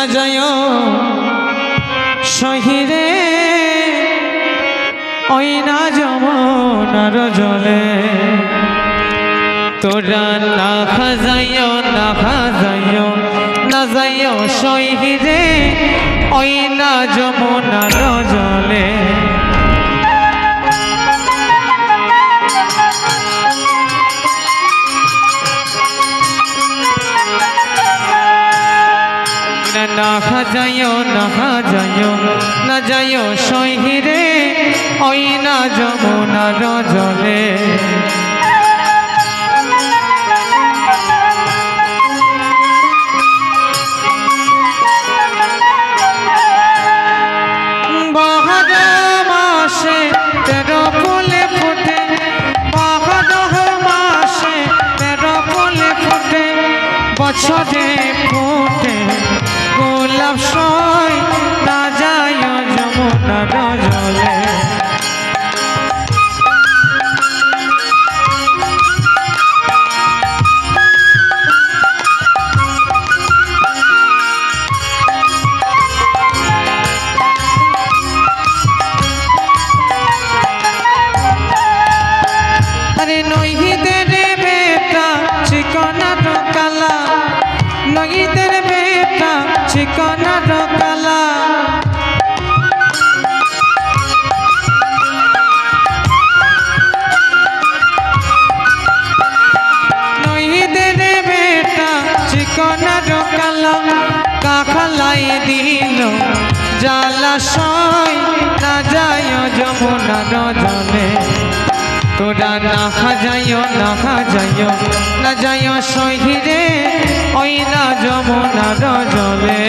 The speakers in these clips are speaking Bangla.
না যায় সহিরে ওই না যমনার জলে। তোরা না খাজাইও না খাজাইও না যাইও সহিরে ওই না যমনার জলে। না খাজাইও না খাজাইও না যাইও সহিরে ওই না যমুনা জলে। বেটা চিকনা কালা নইদের বেটা চিকনা কালা কাখালাই দিল জালাশয় না যায় যমুনার জলে তোরা না খাজাইও না খাজাইও না যাইও শহীরে ওই না যমুনার জলে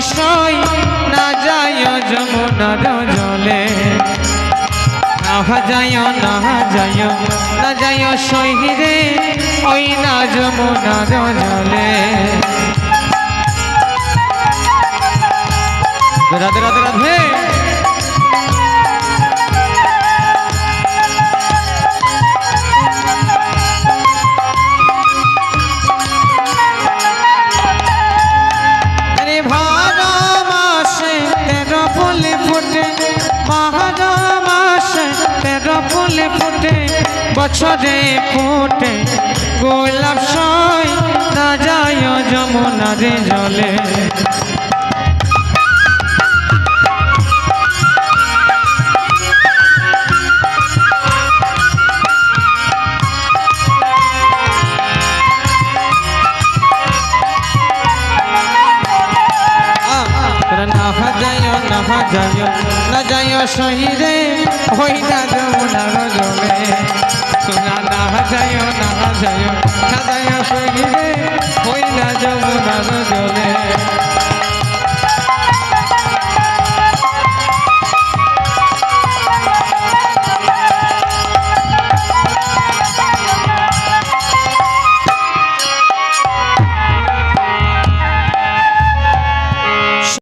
সই না যায় যমুনার জলে। না যায় না যায় না যায় শহীরে ওই না যমুনার জলে। রাধে রাধে রাধে। ফুটে বছরে ফুটে। গোলাপ সয় না যায় যমুনারে জলে। যাইও না যাইও শহীদে হই না যমুনার জলে। সোনা না যাইও না যাইও না যাইও শহীদে হই না যমুনার জলে।